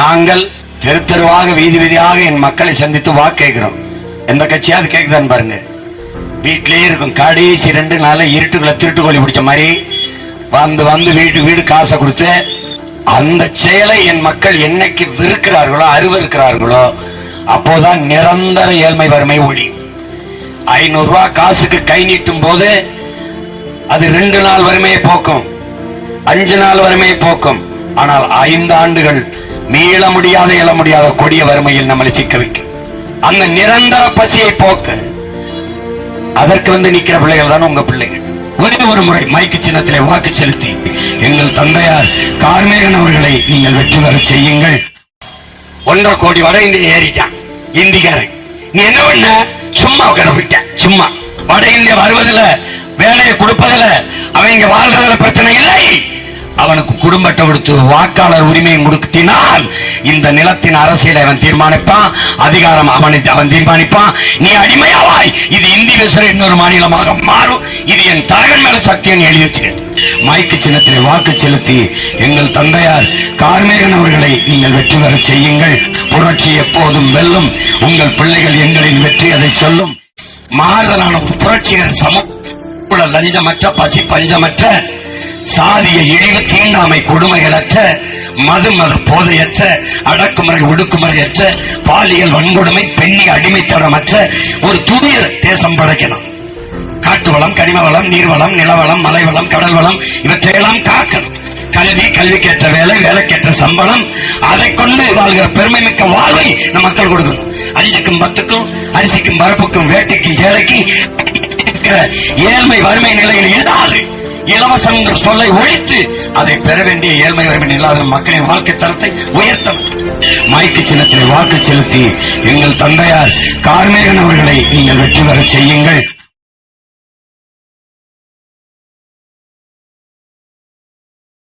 நாங்கள் தெரு தெருவாக வீதி வீதியாக என் மக்களை சந்தித்து வாக்கு கேட்கிறோம். எந்த கட்சியாவது கேட்குதான்னு பாருங்க. வீட்டிலேயே இருக்கும் கடைசி ரெண்டு நாள்ல இருட்டுக்குள்ள திருட்டுக்கோழி பிடிச்ச மாதிரி வந்து வந்து வீட்டு வீடு காசை கொடுத்து அந்த செயலை என் மக்கள் என்னைக்கு வெறுக்கிறார்களோ அருவருக்கிறார்களோ அப்போதான் நிரந்தர ஏழ்மை வறுமை ஒளி. ஐநூறு ரூபா காசுக்கு கை நீட்டும் போது அது ரெண்டு நாள் வறுமையை போக்கும். அஞ்சு நாள் வறுமையை போக்கும். ஆனால் ஐந்து ஆண்டுகள் மீள முடியாத இழ முடியாத கொடிய வறுமையில் நம்மளை சிக்க வைக்கும் அந்த நிரந்தர பசியை போக்கு. அதற்கு வந்து நிக்கிற பிள்ளைகள் தான் உங்க பிள்ளைகள். ஒரே ஒரு முறை மைக்கு சின்னத்திலே வாக்கு செலுத்தி எங்கள் தந்தையார் கார்மேகன் அவர்களை நீங்கள் வெற்றி பெற செய்யுங்கள். ஒன்றரை கோடி வட இந்திய ஏறிட்டான். இந்திக்காரன் நீ என்ன பண்ண? சும்மா உட்கார சும்மா. வட இந்தியா வருவதில் வேலையை கொடுப்பதில் அவன் இங்க வாழ்றதுல பிரச்சனை இல்லை. அவனுக்கு குடும்பத்தை கொடுத்து வாக்காளர் உரிமையை கொடுத்தினால் இந்த நிலத்தின் அரசியலை அவன் தீர்மானிப்பான் அதிகாரம் அவனை அவன் தீர்மானிப்பான். நீ அடிமையாவாய். இது இந்தி பேசுற இன்னொரு மாநிலமாக மாறும். இது என் தலைவன் மேல சக்தியை எழுதி வச்சிருக்கேன் மைக்கு சின்னத்திலே வாக்கு செலுத்தி எங்கள் தந்தையார் கார்மேகன் அவர்களை நீங்கள் வெற்றி பெற செய்யுங்கள். புரட்சி எப்போதும் வெல்லும். உங்கள் பிள்ளைகள் எங்களின் வெற்றி அதை சொல்லும். மாறுதலான புரட்சிகர சமூக லஞ்சமற்ற பசி பஞ்சமற்ற சாதிய இழிவு தீண்டாமை கொடுமைகளற்ற மது மது போதையற்ற அடக்குமுறை ஒடுக்குமுறையற்ற பாலியல் வன்கொடுமை பெண்ணி அடிமைத்தனமற்ற ஒரு துணிய தேசம் படைக்கணும். காட்டு வளம் கனிம வளம் நீர்வளம் நிலவளம் மலை வளம் கடல் வளம் இவற்றையெல்லாம் காக்கணும். கல்வி கல்விக்கேற்ற வேலை வேலைக்கேற்ற சம்பளம் அதை கொண்டு வாழ்கிற பெருமை மிக்க வாழ்வை நம் மக்கள் கொடுக்கணும். அஞ்சுக்கும் பத்துக்கும் அரிசிக்கும் பரப்புக்கும் வேட்டைக்கும் சேலைக்கும் ஏழ்மை வறுமை நிலையில் இல்லாது. இலவசம் என்ற சொல்லை ஒழித்து அதை பெற வேண்டிய ஏழ்மை வறுமை இல்லாத மக்களின் வாழ்க்கை தரத்தை உயர்த்தணும் மைக்கு சின்னத்தில் வாக்கு செலுத்தி எங்கள் தந்தையார் கார்மேகன் அவர்களை நீங்கள் வெற்றி பெற செய்யுங்கள்.